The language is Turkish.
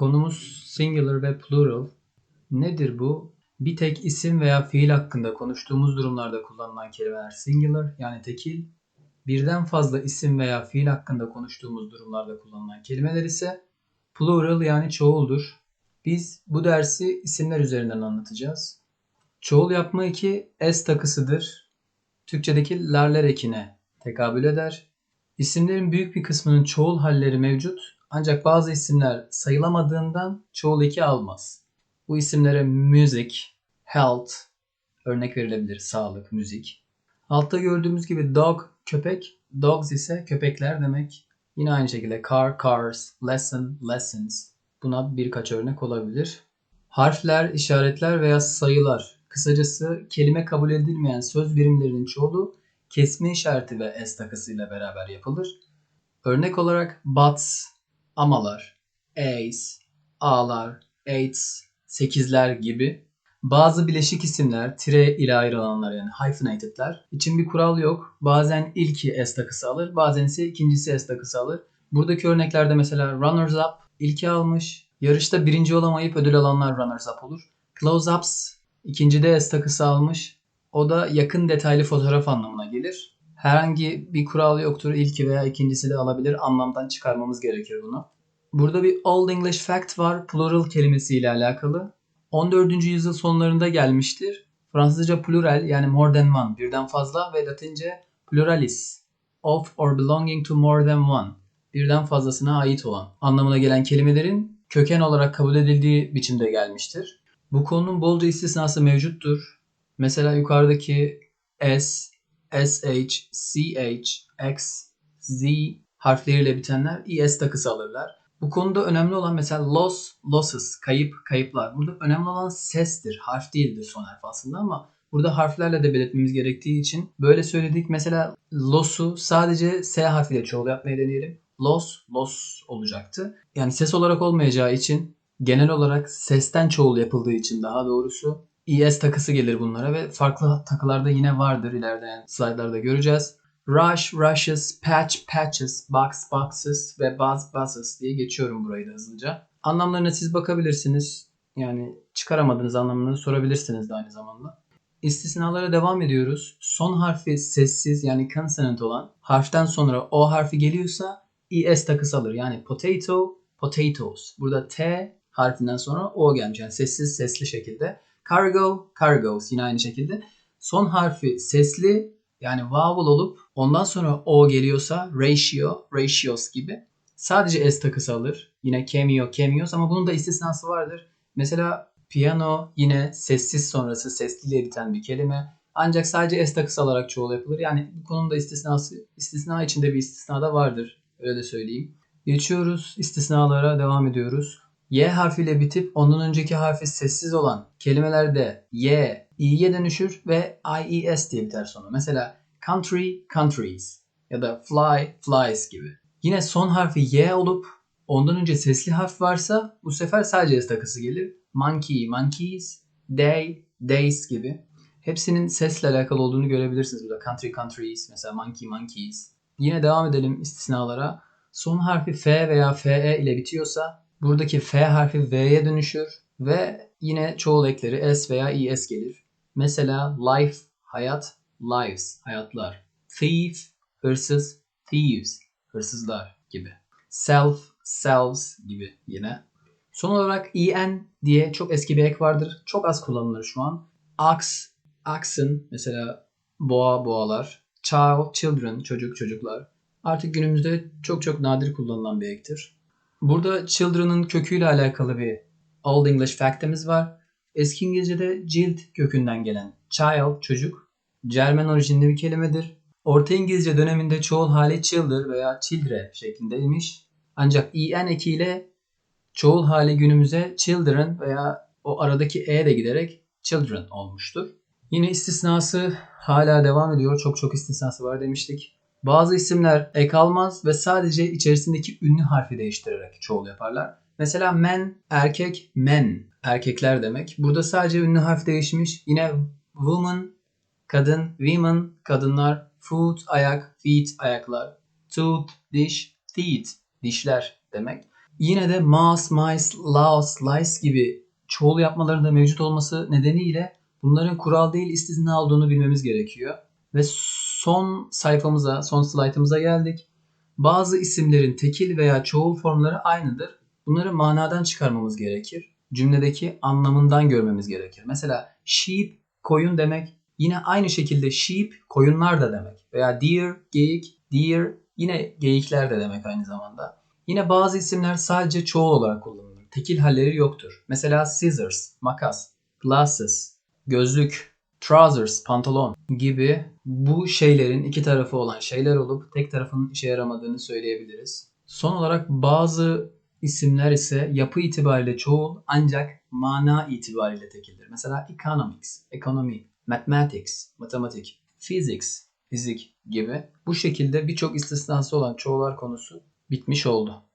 Konumuz singular ve plural. Nedir bu? Bir tek isim veya fiil hakkında konuştuğumuz durumlarda kullanılan kelimeler singular yani tekil. Birden fazla isim veya fiil hakkında konuştuğumuz durumlarda kullanılan kelimeler ise plural yani çoğuldur. Biz bu dersi isimler üzerinden anlatacağız. Çoğul yapma eki s takısıdır. Türkçedeki lerler ekine tekabül eder. İsimlerin büyük bir kısmının çoğul halleri mevcut ancak bazı isimler sayılamadığından çoğul eki almaz. Bu isimlere music, health örnek verilebilir. Sağlık, müzik. Altta gördüğümüz gibi dog köpek, dogs ise köpekler demek. Yine aynı şekilde car, cars, lesson, lessons. Buna birkaç örnek olabilir. Harfler, işaretler veya sayılar. Kısacası kelime kabul edilmeyen söz birimlerinin çoğulu kesme işareti ve s takısıyla beraber yapılır. Örnek olarak buts, amalar, ace, a'lar, eights, sekizler gibi bazı bileşik isimler, tire ile ayrılanlar yani hyphenated'ler için bir kural yok. Bazen ilki S takısı alır, bazen ise ikincisi S takısı alır. Buradaki örneklerde mesela runners up ilki almış. Yarışta birinci olamayıp ödül alanlar runners up olur. Close ups ikincide S takısı almış. O da yakın detaylı fotoğraf anlamına gelir. Herhangi bir kural yoktur. İlki veya ikincisi de alabilir. Anlamdan çıkarmamız gerekir bunu. Burada bir Old English fact var. Plural kelimesiyle alakalı. 14. yüzyıl sonlarında gelmiştir. Fransızca plural yani more than one birden fazla ve Latince pluralis of or belonging to more than one birden fazlasına ait olan anlamına gelen kelimelerin köken olarak kabul edildiği biçimde gelmiştir. Bu konunun bolca istisnası mevcuttur. Mesela yukarıdaki S, SH, CH, X, Z harfleriyle bitenler ES takısı alırlar. Bu konuda önemli olan mesela loss, losses, kayıp, kayıplar. Burada önemli olan sestir, harf değildir son harf aslında ama burada harflerle de belirtmemiz gerektiği için böyle söyledik. Mesela loss'u sadece S harfiyle çoğul yapmayı deneyelim. Loss, loss olacaktı. Yani ses olarak olmayacağı için genel olarak sesten çoğul yapıldığı için daha doğrusu ES takısı gelir bunlara ve farklı takılarda yine vardır ilerleyen slaytlarda göreceğiz. Rush, rushes, patch, patches, box, boxes ve buzz, buzzes diye geçiyorum burayı da hızlıca. Anlamlarına siz bakabilirsiniz. Yani çıkaramadığınız anlamını sorabilirsiniz de aynı zamanda. İstisnalara devam ediyoruz. Son harfi sessiz yani consonant olan harften sonra o harfi geliyorsa es takısı alır. Yani potato, potatoes. Burada t harfinden sonra o gelmiş. Yani sessiz sesli şekilde. Cargo, cargos yine aynı şekilde. Son harfi sesli yani vowel olup ondan sonra o geliyorsa ratio, ratios gibi sadece s takısı alır. Yine cameo, cameos ama bunun da istisnası vardır. Mesela piano yine sessiz sonrası sesliyle biten bir kelime. Ancak sadece s takısı alarak çoğul yapılır. Yani bu konunun da istisnası, istisna içinde bir istisna da vardır. Öyle de söyleyeyim. Geçiyoruz istisnalara devam ediyoruz. Y harfiyle bitip ondan önceki harfi sessiz olan kelimelerde Y, i'ye dönüşür ve ies diye biter sonu. Mesela country, countries ya da fly, flies gibi. Yine son harfi y olup ondan önce sesli harf varsa bu sefer sadece s takısı gelir. Monkey, monkeys, day, days gibi. Hepsinin sesle alakalı olduğunu görebilirsiniz burada. Country, countries, mesela monkey, monkeys. Yine devam edelim istisnalara. Son harfi f veya fe ile bitiyorsa buradaki f harfi v'ye dönüşür ve yine çoğul ekleri s veya es gelir. Mesela life, hayat, lives, hayatlar. Thief, hırsız, thieves, hırsızlar gibi. Self, selves gibi yine. Son olarak en diye çok eski bir ek vardır. Çok az kullanılır şu an. Ox, oxen mesela boğa, boğalar. Child, children, çocuk, çocuklar. Artık günümüzde çok çok nadir kullanılan bir ektir. Burada children'ın köküyle alakalı bir Old English fact'imiz var. Eski İngilizce'de cilt kökünden gelen child, çocuk, Cermen orijinli bir kelimedir. Orta İngilizce döneminde çoğul hali childer veya childre şeklindeymiş. Ancak en ekiyle çoğul hali günümüze children veya o aradaki e de giderek children olmuştur. Yine istisnası hala devam ediyor. Çok çok istisnası var demiştik. Bazı isimler ek almaz ve sadece içerisindeki ünlü harfi değiştirerek çoğul yaparlar. Mesela men, erkek, men, erkekler demek. Burada sadece ünlü harf değişmiş. Yine woman, kadın, women, kadınlar, foot, ayak, feet, ayaklar, tooth, diş, teeth, dişler demek. yine de mouse, mice, louse, lice gibi çoğul yapmalarında mevcut olması nedeniyle bunların kural değil istisna olduğunu bilmemiz gerekiyor. Ve son sayfamıza, son slaytımıza geldik. Bazı isimlerin tekil veya çoğul formları aynıdır. Bunları manadan çıkarmamız gerekir. Cümledeki anlamından görmemiz gerekir. Mesela sheep, koyun demek yine aynı şekilde sheep, koyunlar da demek. Veya deer, geyik, deer yine geyikler de demek aynı zamanda. Yine bazı isimler sadece çoğul olarak kullanılır. Tekil halleri yoktur. Mesela scissors, makas, glasses, gözlük, trousers, pantolon gibi bu şeylerin iki tarafı olan şeyler olup tek tarafının işe yaramadığını söyleyebiliriz. Son olarak bazı isimler ise yapı itibariyle çoğul ancak mana itibariyle tekildir. Mesela economics, ekonomi, mathematics, matematik, physics, fizik gibi. Bu şekilde birçok istisnası olan çoğullar konusu bitmiş oldu.